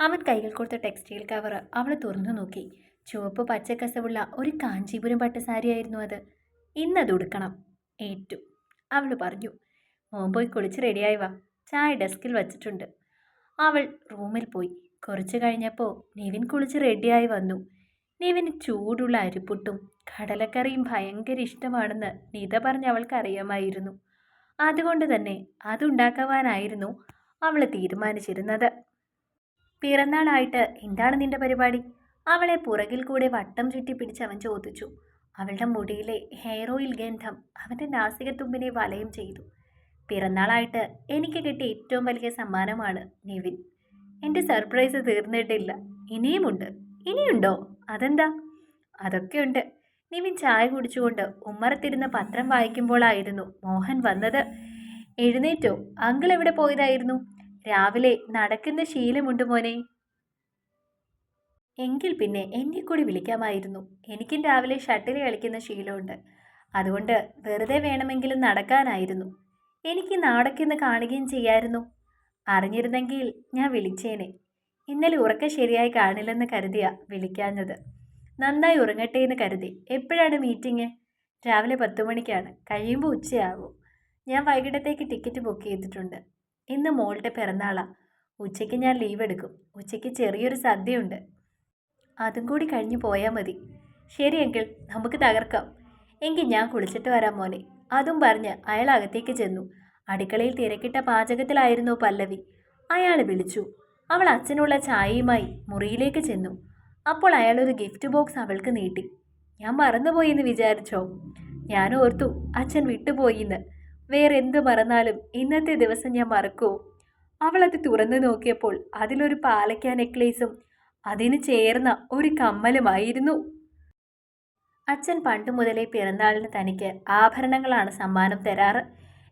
അവൻ കൈകൾ കൊടുത്ത ടെക്സ്റ്റൈൽ കവർ അവൾ തുറന്നു നോക്കി. ചുവപ്പ് പച്ചക്കസവുള്ള ഒരു കാഞ്ചീപുരം പട്ട് സാരിയായിരുന്നു അത്. ഇന്നത് ഉടുക്കണം ഏറ്റു അവൾ പറഞ്ഞു. മോൻ പോയി കുളിച്ച് റെഡിയായി വാ ചായ ഡെസ്കിൽ വച്ചിട്ടുണ്ട്. അവൾ റൂമിൽ പോയി. കുറച്ച് കഴിഞ്ഞപ്പോൾ നിവിൻ കുളിച്ച് റെഡിയായി വന്നു. നിവിന് ചൂടുള്ള അരിപ്പുട്ടും കടലക്കറിയും ഭയങ്കര ഇഷ്ടമാണെന്ന് നീത പറഞ്ഞ് അവൾക്ക് അറിയാമായിരുന്നു. അതുകൊണ്ട് തന്നെ അതുണ്ടാക്കുവാനായിരുന്നു അവൾ തീരുമാനിച്ചിരുന്നത്. പിറന്നാളായിട്ട് എന്താണ് നിന്റെ പരിപാടി? അവളെ പുറകിൽ കൂടെ വട്ടം ചുറ്റി പിടിച്ച് അവൻ ചോദിച്ചു. അവളുടെ മുടിയിലെ ഹെയർ ഓയിൽ ഗന്ധം അവന്റെ നാസികത്തുമ്പിനെ വലയം ചെയ്തു. പിറന്നാളായിട്ട് എനിക്ക് കിട്ടിയ ഏറ്റവും വലിയ സമ്മാനമാണ് നിവിൻ. എന്റെ സർപ്രൈസ് തീർന്നിട്ടില്ല. ഇനിയുമുണ്ട്. ഇനിയുണ്ടോ? അതെന്താ? അതൊക്കെയുണ്ട്. നിവിൻ ചായ കുടിച്ചുകൊണ്ട് ഉമ്മറത്തിരുന്ന് പത്രം വായിക്കുമ്പോഴായിരുന്നു മോഹൻ വന്നത്. എഴുന്നേറ്റോ? അങ്കിൾ എവിടെ പോയതായിരുന്നു? രാവിലെ നടക്കുന്ന ശീലമുണ്ട് മോനെ. എങ്കിൽ പിന്നെ എന്നെ കൂടി വിളിക്കാമായിരുന്നു. എനിക്കും രാവിലെ ഷട്ടിൽ കളിക്കുന്ന ശീലമുണ്ട്. അതുകൊണ്ട് വെറുതെ വേണമെങ്കിലും നടക്കാനായിരുന്നു. എനിക്ക് നാടൊക്കെന്ന് കാണുകയും ചെയ്യായിരുന്നു. അറിഞ്ഞിരുന്നെങ്കിൽ ഞാൻ വിളിച്ചേനെ. ഇന്നലെ ഉറക്കം ശരിയായി കാണില്ലെന്ന് കരുതിയ വിളിക്കാഞ്ഞത്. നന്നായി ഉറങ്ങട്ടെ എന്ന് കരുതി. എപ്പോഴാണ് മീറ്റിംഗ്? രാവിലെ പത്ത് മണിക്കാണ്. കഴിയുമ്പോൾ ഉച്ചയാകും ഞാൻ വൈകിട്ടത്തേക്ക് ടിക്കറ്റ് ബുക്ക് ചെയ്തിട്ടുണ്ട്. ഇന്ന് മോളുടെ പിറന്നാളാ. ഉച്ചയ്ക്ക് ഞാൻ ലീവ് എടുക്കും. ഉച്ചയ്ക്ക് ചെറിയൊരു സദ്യയുണ്ട്. അതും കൂടി കഴിഞ്ഞു പോയാൽ മതി. ശരി എങ്കിൽ നമുക്ക് തകർക്കാം. എങ്കിൽ ഞാൻ കുളിച്ചിട്ട് വരാം മോനെ. അതും പറഞ്ഞ് അയാൾ അകത്തേക്ക് ചെന്നു. അടുക്കളയിൽ തിരക്കിട്ട പാചകത്തിലായിരുന്നു പല്ലവി. അയാൾ വിളിച്ചു. അവൾ അച്ഛനുള്ള ചായയുമായി മുറിയിലേക്ക് ചെന്നു. അപ്പോൾ അയാൾ ഒരു ഗിഫ്റ്റ് ബോക്സ് അവൾക്ക് നീട്ടി. ഞാൻ മറന്നുപോയി എന്ന് വിചാരിച്ചോ? ഞാൻ ഓർത്തു അച്ഛൻ വിട്ടുപോയിന്ന് വേറെ എന്ത് മറന്നാലും ഇന്നത്തെ ദിവസം ഞാൻ മറക്കൂ. അവൾ അത് തുറന്നു നോക്കിയപ്പോൾ അതിലൊരു പാലയ്ക്ക നെക്ലേസും അതിന് ചേർന്ന ഒരു കമ്മലുമായിരുന്നു. അച്ഛൻ പണ്ട് മുതലേ പിറന്നാളിന് തനിക്ക് ആഭരണങ്ങളാണ് സമ്മാനം തരാറ്.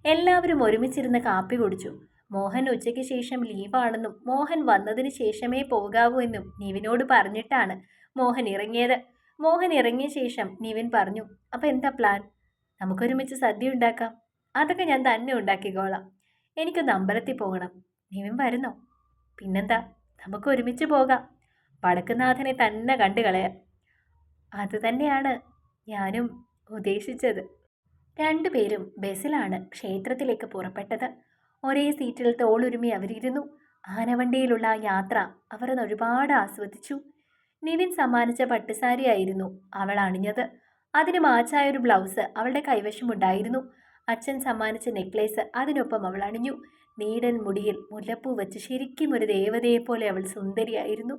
എല്ലാവരും ഒരുമിച്ചിരുന്ന് കാപ്പി കുടിച്ചു. മോഹൻ ഉച്ചയ്ക്ക് ശേഷം ലീവാണെന്നും മോഹൻ വന്നതിന് ശേഷമേ പോകാവൂ എന്നും നിവിനോട് പറഞ്ഞിട്ടാണ് മോഹൻ ഇറങ്ങിയത്. മോഹൻ ഇറങ്ങിയ ശേഷം നിവിൻ പറഞ്ഞു അപ്പോൾ എന്താ പ്ലാൻ? നമുക്കൊരുമിച്ച് സദ്യ ഉണ്ടാക്കാം. അതൊക്കെ ഞാൻ തന്നെ ഉണ്ടാക്കിക്കോളാം. എനിക്കൊന്ന് അമ്പലത്തിൽ പോകണം. നിവിൻ വരുന്നോ? പിന്നെന്താ? നമുക്ക് ഒരുമിച്ച് പോകാം. വടക്കുനാഥനെ തന്നെ കണ്ടു കളയാം. അതുതന്നെയാണ് ഞാനും ഉദ്ദേശിച്ചത്. രണ്ടുപേരും ബസ്സിലാണ് ക്ഷേത്രത്തിലേക്ക് പുറപ്പെട്ടത്. ഒരേ സീറ്റിൽ തോളുരുമി അവരിരുന്നു. ആനവണ്ടിയിലുള്ള യാത്ര അവർ ഒരുപാട് ആസ്വദിച്ചു. നിവിൻ സമ്മാനിച്ച പട്ടുസാരിയായിരുന്നു അവൾ അണിഞ്ഞത്. അതിന് മാച്ചായ ഒരു ബ്ലൗസ് അവളുടെ കൈവശമുണ്ടായിരുന്നു. അച്ഛൻ സമ്മാനിച്ച നെക്ലേസ് അതിനൊപ്പം അവൾ അണിഞ്ഞു. നീടൻ മുടിയിൽ മുല്ലപ്പൂ വെച്ച് ശരിക്കും ഒരു ദേവതയെപ്പോലെ അവൾ സുന്ദരിയായിരുന്നു.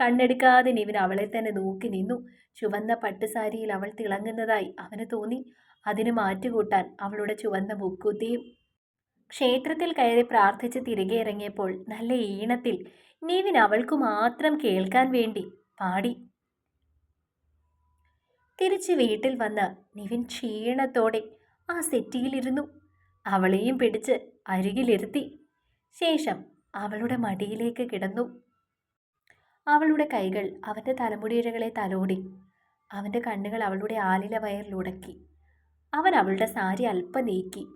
കണ്ണെടുക്കാതെ നിവിൻ അവളെ തന്നെ നോക്കി നിന്നു. ചുവന്ന പട്ടുസാരിയിൽ അവൾ തിളങ്ങുന്നതായി അവന് തോന്നി. അതിന് മാറ്റുകൂട്ടാൻ അവളുടെ ചുവന്ന മുക്കുത്തിയും ക്ഷേത്രത്തിൽ കയറി പ്രാർത്ഥിച്ച് തിരികെ ഇറങ്ങിയപ്പോൾ നല്ല ഈണത്തിൽ നിവിൻ അവൾക്കു മാത്രം കേൾക്കാൻ വേണ്ടി പാടി. തിരിച്ച് വീട്ടിൽ വന്ന് നിവിൻ ക്ഷീണത്തോടെ ആ സെറ്റിയിലിരുന്നു. അവളെയും പിടിച്ച് അരികിലിരുത്തി. ശേഷം അവളുടെ മടിയിലേക്ക് കിടന്നു. അവളുടെ കൈകൾ അവന്റെ തലമുടിയിഴകളെ തലോടി. അവന്റെ കണ്ണുകൾ അവളുടെ ആലില വയറിലുടക്കി. അവൻ അവളുടെ സാരി അല്പം നീക്കി.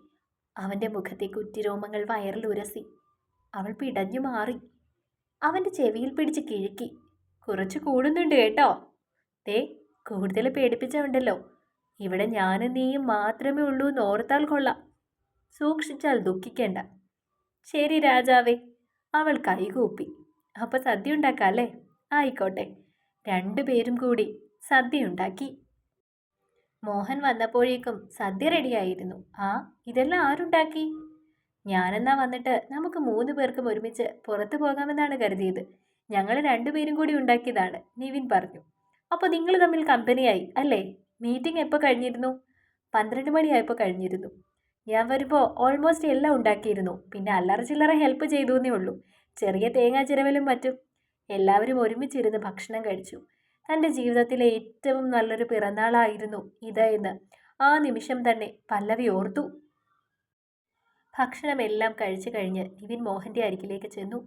അവന്റെ മുഖത്തെ കുറ്റിരോമങ്ങൾ വയറിൽ ഉരസി അവൾ പിടഞ്ഞു മാറി. അവന്റെ ചെവിയിൽ പിടിച്ച് കിഴുക്കി. കുറച്ച് കൂടുന്നുണ്ട് കേട്ടോ. ദേ കൂടുതൽ പേടിപ്പിച്ചുണ്ടല്ലോ ഇവിടെ ഞാനും നീയും മാത്രമേ ഉള്ളൂ എന്ന് ഓർത്താൽ കൊള്ളാം. സൂക്ഷിച്ചാൽ ദുഃഖിക്കേണ്ട. ശരി രാജാവേ അവൾ കൈകൂപ്പി. അപ്പോൾ സദ്യ ഉണ്ടാക്കാം അല്ലേ? ആയിക്കോട്ടെ. രണ്ടുപേരും കൂടി സദ്യ ഉണ്ടാക്കി. മോഹൻ വന്നപ്പോഴേക്കും സദ്യ റെഡിയായിരുന്നു. ആ ഇതെല്ലാം ആരുണ്ടാക്കി? ഞാനെന്നാ വന്നിട്ട് നമുക്ക് മൂന്ന് പേർക്കും ഒരുമിച്ച് പുറത്തു പോകാമെന്നാണ് കരുതിയത്. ഞങ്ങൾ രണ്ടുപേരും കൂടി ഉണ്ടാക്കിയതാണ് നിവിൻ പറഞ്ഞു. അപ്പോൾ നിങ്ങൾ തമ്മിൽ കമ്പനിയായി അല്ലേ? മീറ്റിംഗ് എപ്പോൾ കഴിഞ്ഞിരുന്നു? പന്ത്രണ്ട് മണിയായപ്പോൾ കഴിഞ്ഞിരുന്നു. ഞാൻ വരുമ്പോൾ ഓൾമോസ്റ്റ് എല്ലാം ഉണ്ടാക്കിയിരുന്നു. പിന്നെ അല്ലറ ചില്ലറ ഹെൽപ്പ് ചെയ്തു എന്നേ ഉള്ളൂ. ചെറിയ തേങ്ങാ ചിരവലും മറ്റും എല്ലാവരും ഒരുമിച്ചിരുന്ന് ഭക്ഷണം കഴിച്ചു. തന്റെ ജീവിതത്തിലെ ഏറ്റവും നല്ലൊരു പിറന്നാളായിരുന്നു ഇത് എന്ന് ആ നിമിഷം തന്നെ പല്ലവി ഓർത്തു. ഭക്ഷണമെല്ലാം കഴിച്ചു കഴിഞ്ഞ് നിവിൻ മോഹന്റെ അരികിലേക്ക് ചെന്നു.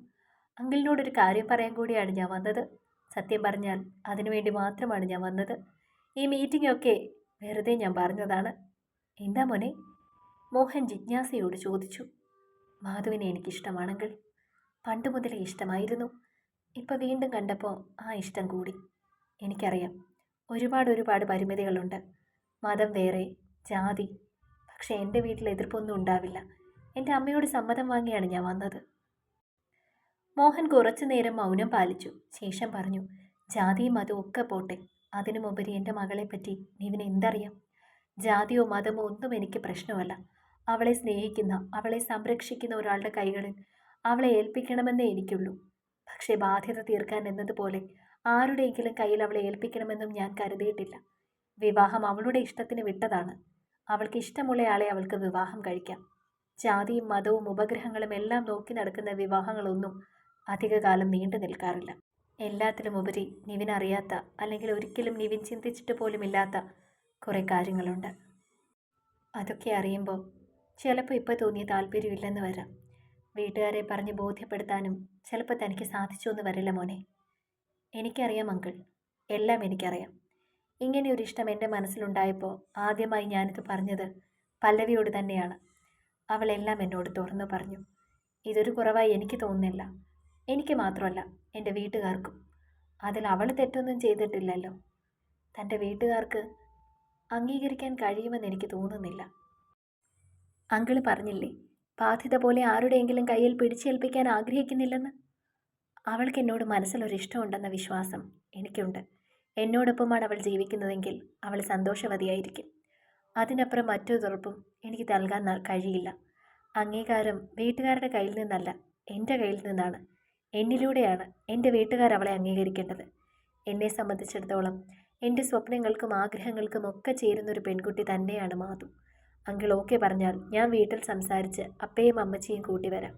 അങ്കിളിനോടൊരു കാര്യം പറയാൻ കൂടിയാണ് ഞാൻ വന്നത്. സത്യം പറഞ്ഞാൽ അതിനുവേണ്ടി മാത്രമാണ് ഞാൻ വന്നത്. ഈ മീറ്റിംഗ് ഒക്കെ വെറുതെ ഞാൻ പറഞ്ഞതാണ്. എന്താ മോനെ? മോഹൻ ജിജ്ഞാസയോട് ചോദിച്ചു. മാധുവിനെ എനിക്കിഷ്ടമാണെങ്കിൽ. പണ്ട് മുതലേ ഇഷ്ടമായിരുന്നു. ഇപ്പം വീണ്ടും കണ്ടപ്പോൾ ആ ഇഷ്ടം കൂടി. എനിക്കറിയാം. ഒരുപാട് ഒരുപാട് പരിമിതികളുണ്ട്. മതം വേറെ ജാതി. പക്ഷേ എന്റെ വീട്ടിൽ എതിർപ്പൊന്നും ഉണ്ടാവില്ല. എന്റെ അമ്മയോട് സമ്മതം വാങ്ങിയാണ് ഞാൻ വന്നത്. മോഹൻ കുറച്ചു നേരം മൗനം പാലിച്ചു. ശേഷം പറഞ്ഞു ജാതിയും മതവും ഒക്കെ പോട്ടെ. അതിനുമുപരി എന്റെ മകളെപ്പറ്റി നിവിന് എന്തറിയാം? ജാതിയോ മതമോ ഒന്നും എനിക്ക് പ്രശ്നമല്ല. അവളെ സ്നേഹിക്കുന്ന അവളെ സംരക്ഷിക്കുന്ന ഒരാളുടെ കൈകളിൽ അവളെ ഏൽപ്പിക്കണമെന്നേ എനിക്കുള്ളൂ. പക്ഷേ ബാധ്യത തീർക്കാൻ എന്നതുപോലെ ആരുടെയെങ്കിലും കയ്യിൽ അവളെ ഏൽപ്പിക്കണമെന്നും ഞാൻ കരുതിയിട്ടില്ല. വിവാഹം അവളുടെ ഇഷ്ടത്തിന് വിട്ടതാണ്. അവൾക്ക് ഇഷ്ടമുള്ളയാളെ അവൾക്ക് വിവാഹം കഴിക്കാം. ജാതിയും മതവും ഉപഗ്രഹങ്ങളും എല്ലാം നോക്കി നടക്കുന്ന വിവാഹങ്ങളൊന്നും അധികകാലം നീണ്ടു നിൽക്കാറില്ല എല്ലാത്തിലും ഉപരി നിവിൻ അറിയാത്ത അല്ലെങ്കിൽ ഒരിക്കലും നിവിൻ ചിന്തിച്ചിട്ട് പോലുമില്ലാത്ത കുറേ കാര്യങ്ങളുണ്ട്. അതൊക്കെ അറിയുമ്പോൾ ചിലപ്പോൾ ഇപ്പോൾ തോന്നിയ താല്പര്യമില്ലെന്ന് വരാം. വീട്ടുകാരെ പറഞ്ഞ് ബോധ്യപ്പെടുത്താനും ചിലപ്പോൾ തനിക്ക് സാധിച്ചു എന്ന് വരില്ല മോനെ. എനിക്കറിയാം അങ്കിൾ. എല്ലാം എനിക്കറിയാം. ഇങ്ങനെ ഒരു ഇഷ്ടം എന്റെ മനസ്സിലുണ്ടായപ്പോൾ ആദ്യമായി ഞാനിത് പറഞ്ഞത് പല്ലവിയോട് തന്നെയാണ്. അവളെല്ലാം എന്നോട് തുറന്നു പറഞ്ഞു. ഇതൊരു കുറവായി എനിക്ക് തോന്നുന്നില്ല. എനിക്ക് മാത്രമല്ല എന്റെ വീട്ടുകാർക്കും. അതിൽ അവൾ തെറ്റൊന്നും ചെയ്തിട്ടില്ലല്ലോ. തന്റെ വീട്ടുകാർക്ക് അംഗീകരിക്കാൻ കഴിയുമെന്ന് എനിക്ക് തോന്നുന്നില്ല. അങ്കിൾ പറഞ്ഞില്ലേ ബാധ്യത പോലെ ആരുടെയെങ്കിലും കയ്യിൽ പിടിച്ചേൽപ്പിക്കാൻ ആഗ്രഹിക്കുന്നില്ലെന്ന്? അവൾക്ക് എന്നോട് മനസ്സിലൊരു ഇഷ്ടമുണ്ടെന്ന വിശ്വാസം എനിക്കുണ്ട്. എന്നോടൊപ്പമാണ് അവൾ ജീവിക്കുന്നതെങ്കിൽ അവൾ സന്തോഷവതിയായിരിക്കും. അതിനപ്പുറം മറ്റൊരു തുറപ്പും എനിക്ക് നൽകാൻ കഴിയില്ല. അംഗീകാരം വീട്ടുകാരുടെ കയ്യിൽ നിന്നല്ല എന്റെ കയ്യിൽ നിന്നാണ്. എന്നിലൂടെയാണ് എന്റെ വീട്ടുകാർ അവളെ അംഗീകരിക്കേണ്ടത്. എന്നെ സംബന്ധിച്ചിടത്തോളം എന്റെ സ്വപ്നങ്ങൾക്കും ആഗ്രഹങ്ങൾക്കും ഒക്കെ ചേരുന്നൊരു പെൺകുട്ടി തന്നെയാണ് മാധു. അങ്കിൾ ഓക്കെ പറഞ്ഞാൽ ഞാൻ വീട്ടിൽ സംസാരിച്ച് അപ്പയും അമ്മച്ചിയും കൂട്ടി വരാം.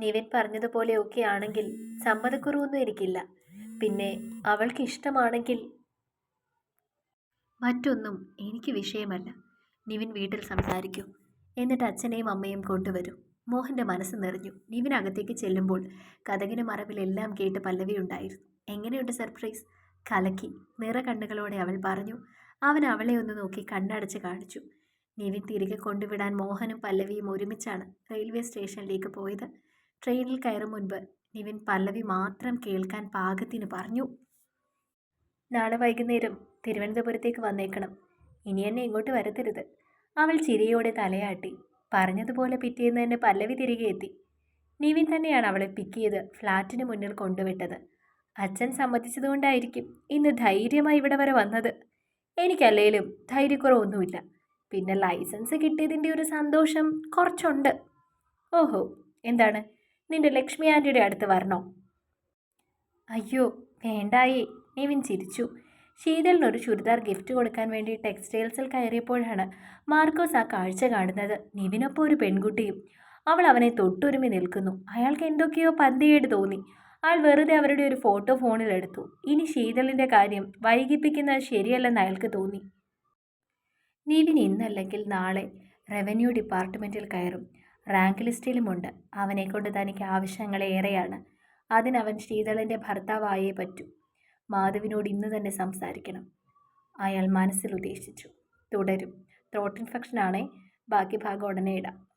നിവിൻ പറഞ്ഞതുപോലെ ഒക്കെ ആണെങ്കിൽ സമ്മതക്കുറവൊന്നും എനിക്കില്ല. പിന്നെ അവൾക്ക് ഇഷ്ടമാണെങ്കിൽ മറ്റൊന്നും എനിക്ക് വിഷയമല്ല. നിവിൻ വീട്ടിൽ സംസാരിക്കൂ. എന്നിട്ട് അച്ഛനെയും അമ്മയും കൊണ്ടുവരൂ. മോഹന്റെ മനസ്സ് നിറഞ്ഞു. നിവിൻ അകത്തേക്ക് ചെല്ലുമ്പോൾ കഥകിന് മറവിലെല്ലാം കേട്ട് പല്ലവി ഉണ്ടായിരുന്നു. എങ്ങനെയുണ്ട് സർപ്രൈസ്? കലക്കി. നിറ കണ്ണുകളോടെ അവൾ പറഞ്ഞു. അവൻ അവളെ ഒന്ന് നോക്കി കണ്ണടച്ച് കാണിച്ചു. നിവിൻ തിരികെ കൊണ്ടുവിടാൻ മോഹനും പല്ലവിയും ഒരുമിച്ചാണ് റെയിൽവേ സ്റ്റേഷനിലേക്ക് പോയത്. ട്രെയിനിൽ കയറും മുൻപ് നിവിൻ പല്ലവി മാത്രം കേൾക്കാൻ പാകത്തിന് പറഞ്ഞു. നാളെ വൈകുന്നേരം തിരുവനന്തപുരത്തേക്ക് വന്നേക്കണം. ഇനി എന്നെ ഇങ്ങോട്ട് വരത്തരുത്. അവൾ ചിരിയോടെ തലയാട്ടി. പറഞ്ഞതുപോലെ പിറ്റേന്ന് തന്നെ പല്ലവി തിരികെ എത്തി. നിവിൻ തന്നെയാണ് അവളെ പിക്ക് ചെയ്ത് ഫ്ലാറ്റിന് മുന്നിൽ കൊണ്ടുവിട്ടത്. അച്ഛൻ സമ്മതിച്ചതുകൊണ്ടായിരിക്കും ഇന്ന് ധൈര്യമായി ഇവിടെ വരെ വന്നത്. എനിക്കല്ലേലും ധൈര്യക്കുറവൊന്നുമില്ല. പിന്നെ ലൈസൻസ് കിട്ടിയതിന്റെ ഒരു സന്തോഷം കുറച്ചുണ്ട്. ഓഹോ എന്താണ്? നിന്റെ ലക്ഷ്മി ആന്റിയുടെ അടുത്ത് വരണോ? അയ്യോ വേണ്ടായേ. നിവിൻ ചിരിച്ചു. ശീതളിനൊരു ചുരിദാർ ഗിഫ്റ്റ് കൊടുക്കാൻ വേണ്ടി ടെക്സ്റ്റൈൽസിൽ കയറിയപ്പോഴാണ് മാർക്കോസ് ആ കാഴ്ച കാണുന്നത്. നിവിനൊപ്പം ഒരു പെൺകുട്ടിയും. അവൾ അവനെ തൊട്ടുരുമി നിൽക്കുന്നു. അയാൾക്ക് എന്തൊക്കെയോ പന്തിയേട് തോന്നി. അയാൾ വെറുതെ അവരുടെ ഒരു ഫോട്ടോ ഫോണിലെടുത്തു. ഇനി ശീതളിന്റെ കാര്യം വൈകിപ്പിക്കുന്നത് ശരിയല്ലെന്ന് അയാൾക്ക് തോന്നി. നിവിൻ ഇന്നല്ലെങ്കിൽ നാളെ റവന്യൂ ഡിപ്പാർട്ട്മെന്റിൽ കയറും. റാങ്ക് ലിസ്റ്റിലുമുണ്ട്. അവനെക്കൊണ്ട് തനിക്ക് ആവശ്യങ്ങളേറെയാണ്. അതിനവൻ ശീതളിന്റെ ഭർത്താവായേ പറ്റൂ. മാധവിനോട് ഇന്ന് തന്നെ സംസാരിക്കണം. അയാൾ മനസ്സിൽ ഉദ്ദേശിച്ചു. തുടരും. ത്രോട്ട് ഇൻഫെക്ഷനാണേ. ബാക്കി ഭാഗം ഉടനെ ഇടാം.